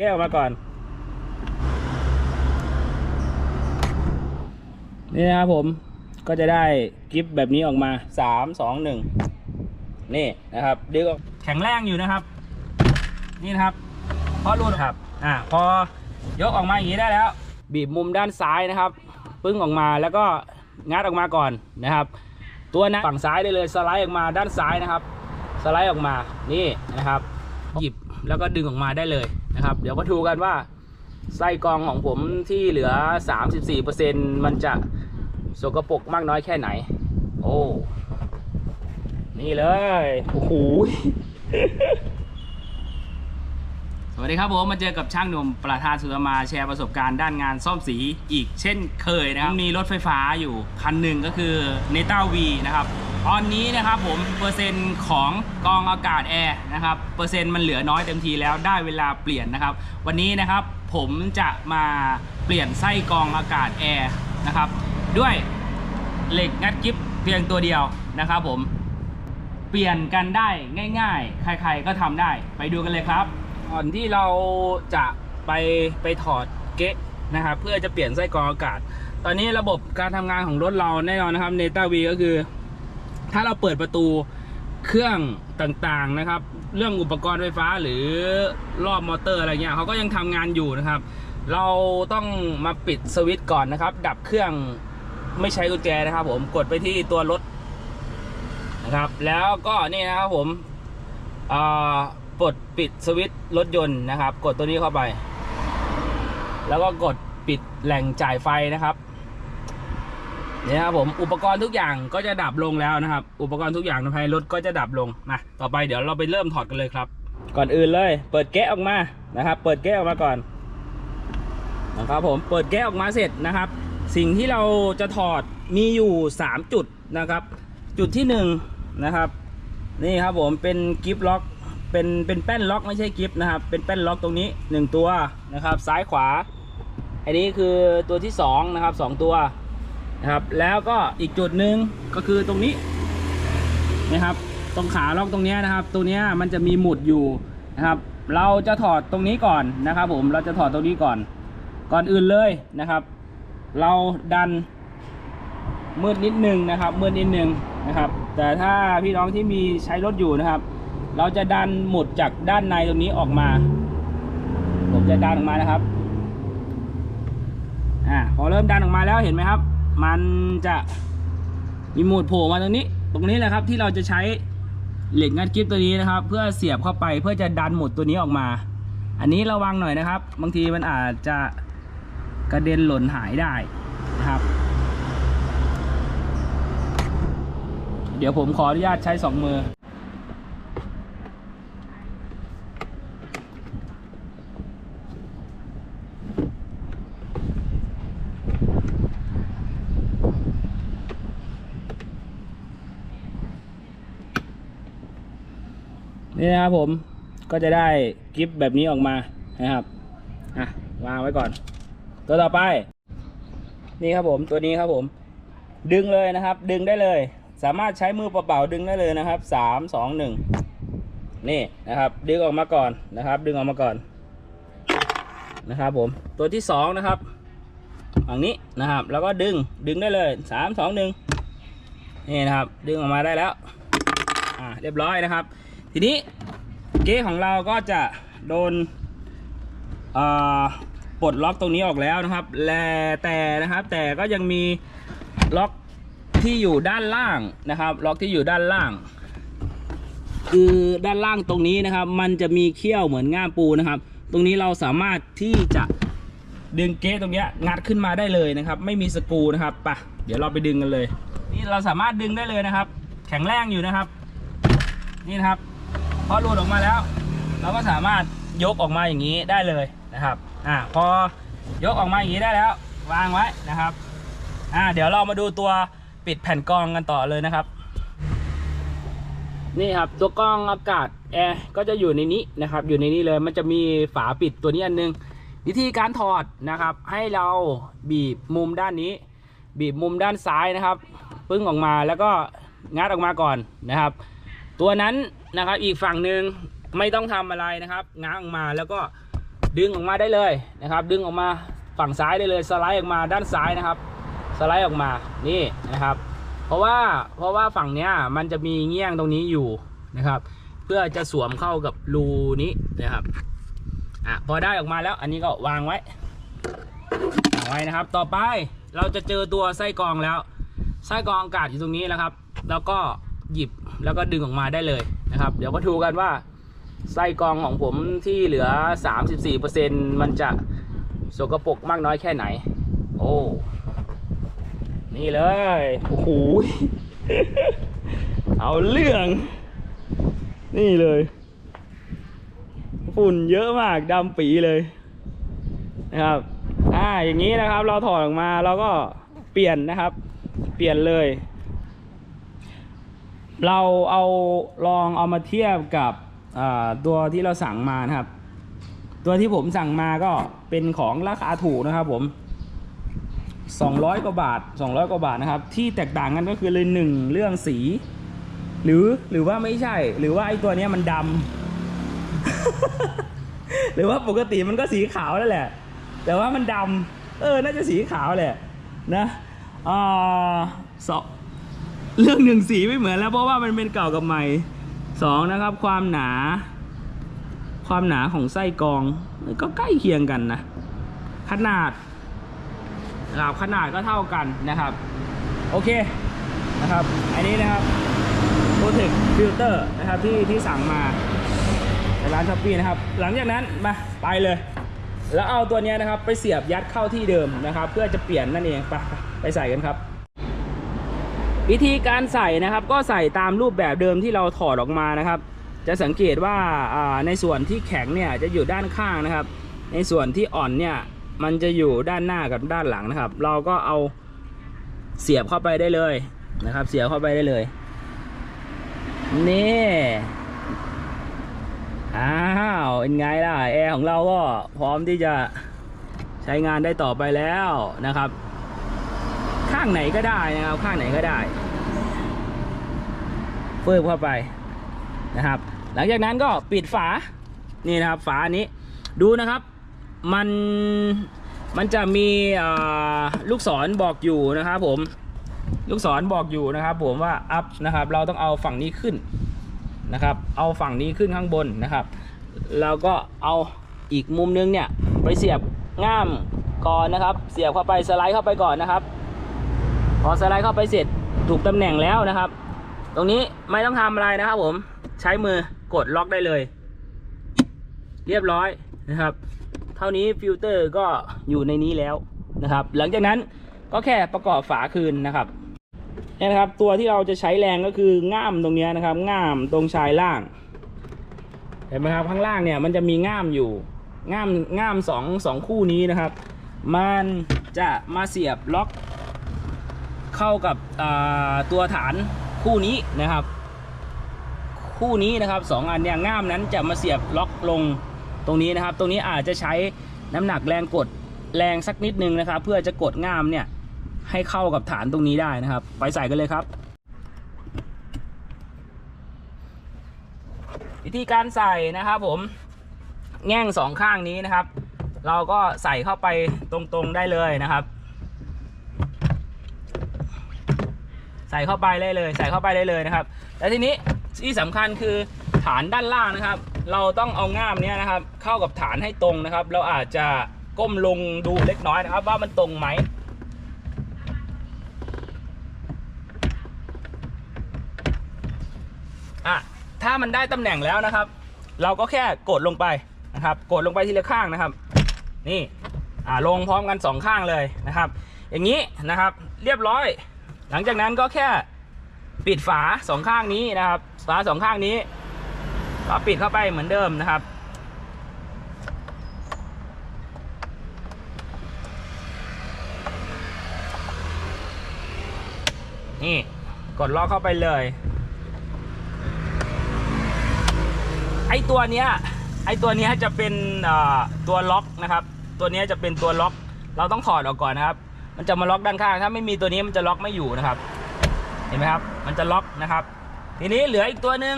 แก้ออกมาก่อน นี่นะครับผมก็จะได้กิฟต์แบบนี้ออกมาสามสองหนึ่งนี่นะครับดึงออกแข็งแรงอยู่นะครับ นี่นะครับพอรูดครับอ่าพอยกออกมาอย่างนี้ได้แล้ว บีบมุมด้านซ้ายนะครับ ปึ้งออกมาแล้วก็งัดออกมาก่อนนะครับ ตัวนั้นฝั่งซ้ายได้เลยสไลด์ออกมาด้านซ้ายนะครับ สไลด์ออกมานี่นะครับ หยิบ แล้วก็ดึงออกมาได้เลยนะครับ เดี๋ยวมาดูกันว่าไส้กรองของผมที่เหลือ 34%มันจะสกปรกมากน้อยแค่ไหน โอ้ นี่เลย โอ้โห สวัสดีครับผมมาเจอกับช่างหนุ่มประธานสุรมาแชร์ประสบการณ์ด้านงานซ่อมสีอีกเช่นเคยนะครับ มีรถไฟฟ้าอยู่คันหนึ่งก็คือ n e t a V นะครับ ตอนนี้นะครับผมเปอร์เซ็นต์ของกองอากาศแอร์นะครับเปอร์เซ็นต์มันเหลือน้อยเต็มทีแล้วได้เวลาเปลี่ยนนะครับ วันนี้นะครับผมจะมาเปลี่ยนไส้กองอากาศแอร์นะครับด้วยเหล็กงัดกิ๊บเพียงตัวเดียวนะครับผมเปลี่ยนกันได้ง่าย ๆ ใครๆก็ทำได้ไปดูกันเลยครับก่อนที่เราจะไปไปถอดเก๊ะนะครับเพื่อจะเปลี่ยนไส้กรองอากาศ ตอนนี้ระบบการทำงานของรถเราแน่นอนนะครับเนต้าวีก็คือ ถ้าเราเปิดประตูเครื่องต่างๆนะครับ เรื่องอุปกรณ์ไฟฟ้าหรือรอบมอเตอร์อะไรเงี้ยเขาก็ยังทำงานอยู่นะครับ เราต้องมาปิดสวิตช์ก่อนนะครับ ดับเครื่องไม่ใช้กุญแจนะครับ ผมกดไปที่ตัวรถนะครับ แล้วก็นี่นะครับผมอ่ากดปิดสวิตช์รถยนต์นะครับ กดตัวนี้เข้าไป แล้วก็กดปิดแหล่งจ่ายไฟนะครับ นี่ครับผมอุปกรณ์ทุกอย่างก็จะดับลงแล้วนะครับ อุปกรณ์ทุกอย่างในภายในรถก็จะดับลงนะต่อไปเดี๋ยวเราไปเริ่มถอดกันเลยครับ ก่อนอื่นเลย เปิดแกะออกมานะครับ เปิดแกะออกมาก่อนนะครับผมเปิดแกะออกมาเสร็จนะครับ สิ่งที่เราจะถอดมีอยู่ 3 จุดนะครับ จุดที่1นงนะครับนี่ครับผมเป็นกิฟล็อกเป็นเป็นแป้นล็อกไม่ใช่กิฟนะครับ เป็นแป้นล็อกตรงนี้ 1 ตัวนะครับ ซ้ายขวา อันนี้คือตัวที่2นะครับสองตัว นะครับ แล้วก็อีกจุดหนึ่งก็คือตรงนี้นะครับ ตรงขาล็อกตรงนี้นะครับ ตัวนี้มันจะมีหมุดอยู่นะครับ เราจะถอดตรงนี้ก่อนนะครับ ผมเราจะถอดตรงนี้ก่อน ก่อนอื่นเลยนะครับ เราดันมืดนิดนึงนะครับ มืดนิดนึงนะครับ แต่ถ้าพี่น้องที่มีใช้รถอยู่นะครับ เราจะดันหมุดจากด้านในตรงนี้ออกมา ผมจะดันออกมานะครับอ่าพอเริ่มดันออกมาแล้วเห็นไหมครับ มันจะมีหมุดโผล่มาตรงนี้ ตรงนี้แหละครับที่เราจะใช้เหล็กงัดกิ๊บตัวนี้นะครับ เพื่อเสียบเข้าไปเพื่อจะดันหมุดตัวนี้ออกมา อันนี้ระวังหน่อยนะครับ บางทีมันอาจจะกระเด็นหล่นหายได้นะครับ เดี๋ยวผมขออนุญาตใช้สองมือ นะครับผมก็จะได้กิฟต์แบบนี้ออกมานะครับอะวางไว้ก่อน ตัวต่อไป นี่ครับผมตัวนี้ครับผม ดึงเลยนะครับ ดึงได้เลย สามารถใช้มือเปล่าๆดึงได้เลยนะครับสามสองหนึ่งนี่นะครับ ดึงออกมาก่อนนะครับ ดึงออกมาก่อนนะครับผมตัวที่สองนะครับฝั่งนี้นะครับ แล้วก็ดึงดึงได้เลยสามสองหนึ่งนี่นะครับ ดึงออกมาได้แล้วอ่าเรียบร้อยนะครับ ทีนี้ เก๊ของเราก็จะโดนปลดล็อกตรงนี้ออกแล้วนะครับแลแต่นะครับ แต่ก็ยังมีล็อกที่อยู่ด้านล่างนะครับ ล็อกที่อยู่ด้านล่าง คือด้านล่างตรงนี้นะครับ มันจะมีเขี้ยวเหมือนง่ามปูนะครับ ตรงนี้เราสามารถที่จะดึงเก๊ตรงนี้งัดขึ้นมาได้เลยนะครับ ไม่มีสกูนะครับไปะเดี๋ยวเราไปดึงกันเลย นี่เราสามารถดึงได้เลยนะครับ แข็งแรงอยู่นะครับ นี่นะครับ พอหลุดออกมาแล้ว เราก็สามารถยกออกมาอย่างนี้ได้เลยนะครับอ่าพอยกออกมาอย่างนี้ได้แล้ว วางไว้นะครับอ่าเดี๋ยวเรามาดูตัวปิดแผ่นกรองกันต่อเลยนะครับ นี่ครับตัวกรองอากาศแอร์ก็จะอยู่ในนี้นะครับ อยู่ในนี้เลยมันจะมีฝาปิดตัวนี้อันนึง วิธีการถอดนะครับ ให้เราบีบมุมด้านนี้ บีบมุมด้านซ้ายนะครับ ปึ้งออกมาแล้วก็งัดออกมาก่อนนะครับ ตัวนั้นนะครับอีกฝั่งหนึ่งไม่ต้องทำอะไรนะครับง้างออกมาแล้วก็ดึงออกมาได้เลยนะครับ ดึงออกมาฝั่งซ้ายได้เลยสไลด์ออกมาด้านซ้ายนะครับ สไลด์ออกมานี่นะครับ เพราะว่าเพราะว่าฝั่งเนี้ยมันจะมีเงี้ยงตรงนี้อยู่นะครับ เพื่อจะสวมเข้ากับรูนี้นะครับอะพอได้ออกมาแล้วอันนี้ก็วางไว้วางไว้นะครับ ต่อไปเราจะเจอตัวไส้กรองแล้วไส้กรองอากาศอยู่ตรงนี้นะครับ แล้วก็หยิบ แล้วก็ดึงออกมาได้เลยนะครับ เดี๋ยวมาดูกันว่าไส้กรองของผมที่เหลือ 34%มันจะสกปรกมากน้อยแค่ไหน โอ้นี่เลยโอ้โหเอาเรื่อง นี่เลย ฝุ่นเยอะมากดำปีเลยนะครับอ่าอย่างนี้นะครับ เราถอดออกมาเราก็เปลี่ยนนะครับ เปลี่ยนเลย เราเอาลองเอามาเทียบกับตัวที่เราสั่งมานะครับ ตัวที่ผมสั่งมาก็เป็นของราคาถูกนะครับ ผม 200 กว่าบาท 200 กว่าบาทนะครับ ที่แตกต่างกันก็คือเลยหนึ่งเรื่องสี หรือหรือว่าไม่ใช่ หรือว่าไอ้ตัวนี้มันดำหรือว่าปกติมันก็สีขาวนั่นแหละ แต่ว่ามันดำเออ น่าจะสีขาวแหละนะอ่าสอง เรื่องหนึ่งสีไม่เหมือนแล้วเพราะว่ามันเป็นเก่ากับใหม่สองนะครับ ความหนา ความหนาของไส้กรองก็ใกล้เคียงกันนะ ขนาดนะครับขนาดก็เท่ากันนะครับ โอเคนะครับ อันนี้นะครับโปรเทคฟิลเตอร์นะครับที่ที่สั่งมาในร้านช้อปปี้นะครับ หลังจากนั้นมาไปเลย แล้วเอาตัวเนี้ยนะครับไปเสียบยัดเข้าที่เดิมนะครับ เพื่อจะเปลี่ยนนั่นเองไปไปใส่กันครับ วิธีการใส่นะครับก็ใส่ตามรูปแบบเดิมที่เราถอดออกมานะครับ จะสังเกตว่าในส่วนที่แข็งเนี่ยจะอยู่ด้านข้างนะครับ ในส่วนที่อ่อนเนี่ยมันจะอยู่ด้านหน้ากับด้านหลังนะครับ เราก็เอาเสียบเข้าไปได้เลยนะครับ เสียบเข้าไปได้เลยนี่อ้าวเป็นไงล่ะแอร์ของเราก็พร้อมที่จะใช้งานได้ต่อไปแล้วนะครับ ข้างไหนก็ได้นะครับข้างไหนก็ได้เฟิบเข้าไปนะครับ หลังจากนั้นก็ปิดฝานี่นะครับฝาอันนี้ดูนะครับ มันมันจะมีลูกศรบอกอยู่นะครับผมลูกศรบอกอยู่นะครับ ผมว่า up นะครับ เราต้องเอาฝั่งนี้ขึ้นนะครับ เอาฝั่งนี้ขึ้นข้างบนนะครับเราก็เอาอีกมุมนึงเนี่ยไปเสียบง่ามก่อนนะครับ เสียบเข้าไปสไลด์เข้าไปก่อนนะครับ พอสไลด์เข้าไปเสร็จถูกตำแหน่งแล้วนะครับ ตรงนี้ไม่ต้องทำอะไรนะครับ ผมใช้มือกดล็อกได้เลย เรียบร้อยนะครับ เท่านี้ฟิลเตอร์ก็อยู่ในนี้แล้วนะครับ หลังจากนั้นก็แค่ประกอบฝาคืนนะครับนี่นะครับ ตัวที่เราจะใช้แรงก็คือง่ามตรงนี้นะครับ ง่ามตรงชายล่าง เห็นไหมครับข้างล่างเนี่ยมันจะมีง่ามอยู่ง่ามง่ามสองสองคู่นี้นะครับ มันจะมาเสียบล็อก เข้ากับตัวฐานคู่นี้นะครับ คู่นี้นะครับสองอันเนี่ยง่ามนั้นจะมาเสียบล็อกลงตรงนี้นะครับ ตรงนี้อาจจะใช้น้ำหนักแรงกดแรงสักนิดนึงนะครับ เพื่อจะกดง่ามเนี่ยให้เข้ากับฐานตรงนี้ได้นะครับ ไปใส่กันเลยครับ วิธีการใส่นะครับผมแง่งสองข้างนี้นะครับ เราก็ใส่เข้าไปตรงๆได้เลยนะครับ ใส่เข้าไปได้เลย ใส่เข้าไปได้เลยนะครับแต่ทีนี้ที่สำคัญคือฐานด้านล่างนะครับ เราต้องเอาง่ามเนี้ยนะครับ เข้ากับฐานให้ตรงนะครับ เราอาจจะก้มลงดูเล็กน้อยนะครับ ว่ามันตรงไหมอะถ้ามันได้ตำแหน่งแล้วนะครับ เราก็แค่กดลงไปนะครับ กดลงไปทีละข้างนะครับ นี่อ่าลงพร้อมกันสองข้างเลยนะครับ อย่างนี้นะครับ เรียบร้อย หลังจากนั้นก็แค่ปิดฝาสองข้างนี้นะครับ ฝาสองข้างนี้ ก็ปิดเข้าไปเหมือนเดิมนะครับ นี่กดล็อกเข้าไปเลย ไอตัวเนี้ยไอตัวเนี้ยจะเป็นตัวล็อกนะครับ ตัวเนี้ยจะเป็นตัวล็อก เราต้องถอดออกก่อนนะครับ มันจะมาล็อกด้านข้าง ถ้าไม่มีตัวนี้มันจะล็อกไม่อยู่นะครับ เห็นไหมครับ มันจะล็อกนะครับ ทีนี้เหลืออีกตัวหนึ่ง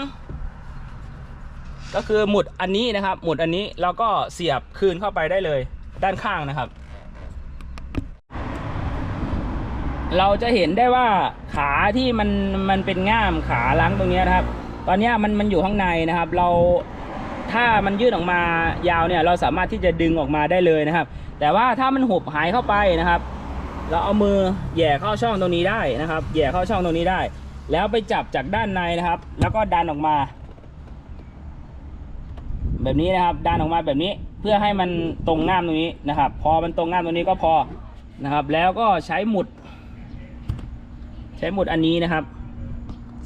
ก็คือหมุดอันนี้นะครับ หมุดอันนี้แล้วก็เสียบคืนเข้าไปได้เลยด้านข้างนะครับ เราจะเห็นได้ว่าขาที่มันมันเป็นง่ามขาล้างตรงนี้นะครับ ตอนนี้มันมันอยู่ข้างในนะครับ เราถ้ามันยื่นออกมายาวเนี่ย เราสามารถที่จะดึงออกมาได้เลยนะครับ แต่ว่าถ้ามันหุบหายเข้าไปนะครับ เราเอามือแหย่เข้าช่องตรงนี้ได้นะครับแหย่เข้าช่องตรงนี้ได้ แล้วไปจับจากด้านในนะครับ แล้วก็ดันออกมา แบบนี้นะครับ ดันออกมาแบบนี้เพื่อให้มันตรงง่ามตรงนี้นะครับ พอมันตรงง่ามตรงนี้ก็พอนะครับ แล้วก็ใช้หมุด ใช้หมุดอันนี้นะครับ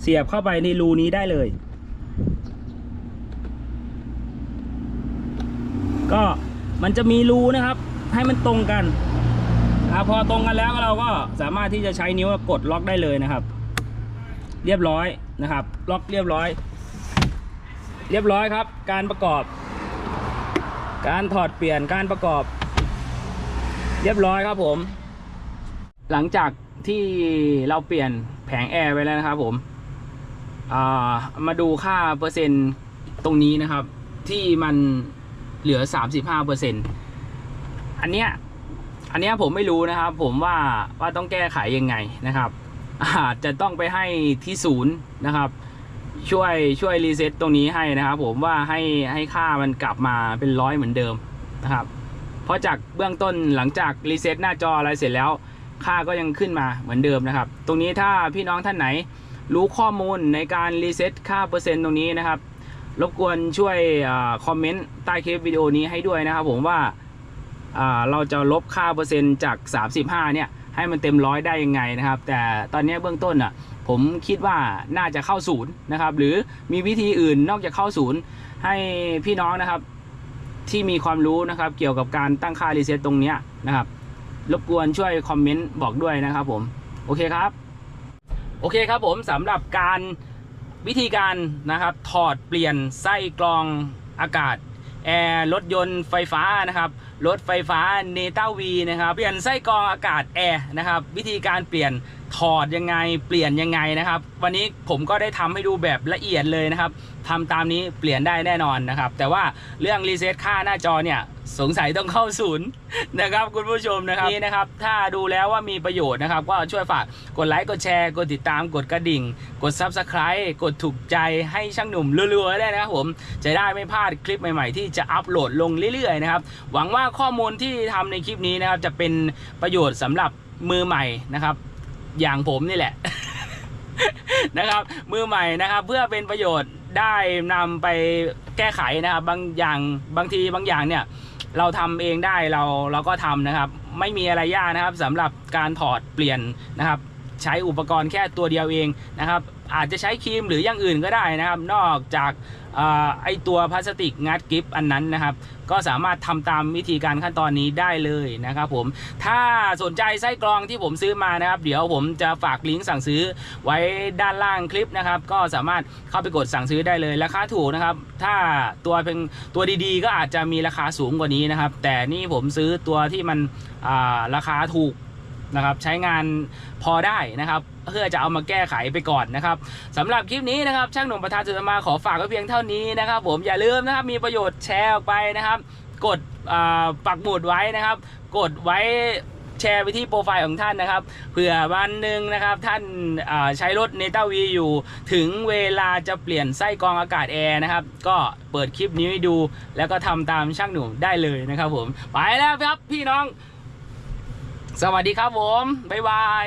เสียบเข้าไปในรูนี้ได้เลย ก็มันจะมีรูนะครับ ให้มันตรงกัน พอตรงกันแล้วเราก็สามารถที่จะใช้นิ้วกดล็อกได้เลยนะครับ เรียบร้อยนะครับ ล็อกเรียบร้อย เรียบร้อยครับ การประกอบ การถอดเปลี่ยนการประกอบ เรียบร้อยครับผม หลังจากที่เราเปลี่ยนแผงแอร์ไปแล้วนะครับ ผมามาดูค่าเปอร์เซ็นต์ตรงนี้นะครับ ที่มันเหลือ 35เปอร์เซ็นต์อันเนี้ย อันนี้ผมไม่รู้นะครับ ผมว่าว่าต้องแก้ไขยังไงนะครับ อาจจะต้องไปให้ที่ศูนย์นะครับ ช่วยช่วยรีเซ็ตตรงนี้ให้นะครับ ผมว่าให้ให้ค่ามันกลับมาเป็นร้อยเหมือนเดิมนะครับ เพราะจากเบื้องต้นหลังจากรีเซ็ตหน้าจออะไรเสร็จแล้ว ค่าก็ยังขึ้นมาเหมือนเดิมนะครับ ตรงนี้ถ้าพี่น้องท่านไหนรู้ข้อมูลในการรีเซ็ตค่าเปอร์เซ็นต์ตรงนี้นะครับ รบกวนช่วยอคอมเมนต์ใต้คลิปวิดีโอนี้ให้ด้วยนะครับ ผมว่า เราจะลบค่าเปอร์เซ็นต์จาก 35 เนี่ยให้มันเต็มร้อยได้ยังไงนะครับ แต่ตอนนี้เบื้องต้นอะผมคิดว่าน่าจะเข้าศูนย์นะครับ หรือมีวิธีอื่นนอกจากเข้าศูนย์ให้พี่น้องนะครับ ที่มีความรู้นะครับ เกี่ยวกับการตั้งค่ารีเซ็ตตรงเนี้ยนะครับ รบกวนช่วยคอมเมนต์บอกด้วยนะครับผมโอเคครับ โอเคครับผมสำหรับการวิธีการนะครับถอดเปลี่ยนไส้กรองอากาศแอร์รถยนต์ไฟฟ้านะครับรถไฟฟ้าเนต้าวีนะครับ เปลี่ยนไส้กรองอากาศแอร์นะครับ วิธีการเปลี่ยนถอดยังไง เปลี่ยนยังไงนะครับ วันนี้ผมก็ได้ทำให้ดูแบบละเอียดเลยนะครับทำตามนี้เปลี่ยนได้แน่นอนนะครับ แต่ว่าเรื่องรีเซ็ตค่าหน้าจอเนี่ยสงสัยต้องเข้าศูนย์นะครับคุณผู้ชมนะครับนี่นะครับ ถ้าดูแล้วว่ามีประโยชน์นะครับ ก็ช่วยฝากกดไลค์กดแชร์กดติดตามกดกระดิ่ง กด Subscribe กดถูกใจให้ช่างหนุ่มรัวๆได้นะครับผมจะได้ไม่พลาดคลิปใหม่ๆ ที่จะอัปโหลดลงเรื่อยๆนะครับหวังว่าข้อมูลที่ทำในคลิปนี้นะครับ จะเป็นประโยชน์สำหรับมือใหม่นะครับ อย่างผมนี่แหละนะครับ มือใหม่นะครับ เพื่อเป็นประโยชน์ได้นำไปแก้ไขนะครับ บางอย่างบางทีบางอย่างเนี่ย เราทำเองได้เราเราก็ทำนะครับ ไม่มีอะไรยากนะครับสำหรับการถอดเปลี่ยนนะครับ ใช้อุปกรณ์แค่ตัวเดียวเองนะครับ อาจจะใช้ครีมหรืออย่างอื่นก็ได้นะครับ นอกจาก ไอตัวพลาสติกงัดกริปอันนั้นนะครับ ก็สามารถทำตามวิธีการขั้นตอนนี้ได้เลยนะครับผมถ้าสนใจไส้กรองที่ผมซื้อมานะครับ เดี๋ยวผมจะฝากลิงก์สั่งซื้อไว้ด้านล่างคลิปนะครับ ก็สามารถเข้าไปกดสั่งซื้อได้เลยราคาถูกนะครับ ถ้าตัวเป็นตัวดีๆ ก็อาจจะมีราคาสูงกว่านี้นะครับ แต่นี่ผมซื้อตัวที่มันาราคาถูก นะครับใช้งานพอได้นะครับ เพื่อจะเอามาแก้ไขไปก่อนนะครับสำหรับคลิปนี้นะครับ ช่างหนุ่มประธานสุดมาขอฝากไว้เพียงเท่านี้นะครับ ผมอย่าลืมนะครับมีประโยชน์แชร์ออกไปนะครับ กดปักหมุดไว้นะครับ กดไว้แชร์ไปที่โปรไฟล์ของท่านนะครับเผื่อวันหนึ่งนะครับ ท่านาใช้รถเนต้าวีอยู่ ถึงเวลาจะเปลี่ยนไส้กรองอากาศแอร์นะครับ ก็เปิดคลิปนี้ดู แล้วก็ทำตามช่างหนุ่มได้เลยนะครับผม ไปแล้วครับพี่น้อง สวัสดีครับผม บ๊ายบาย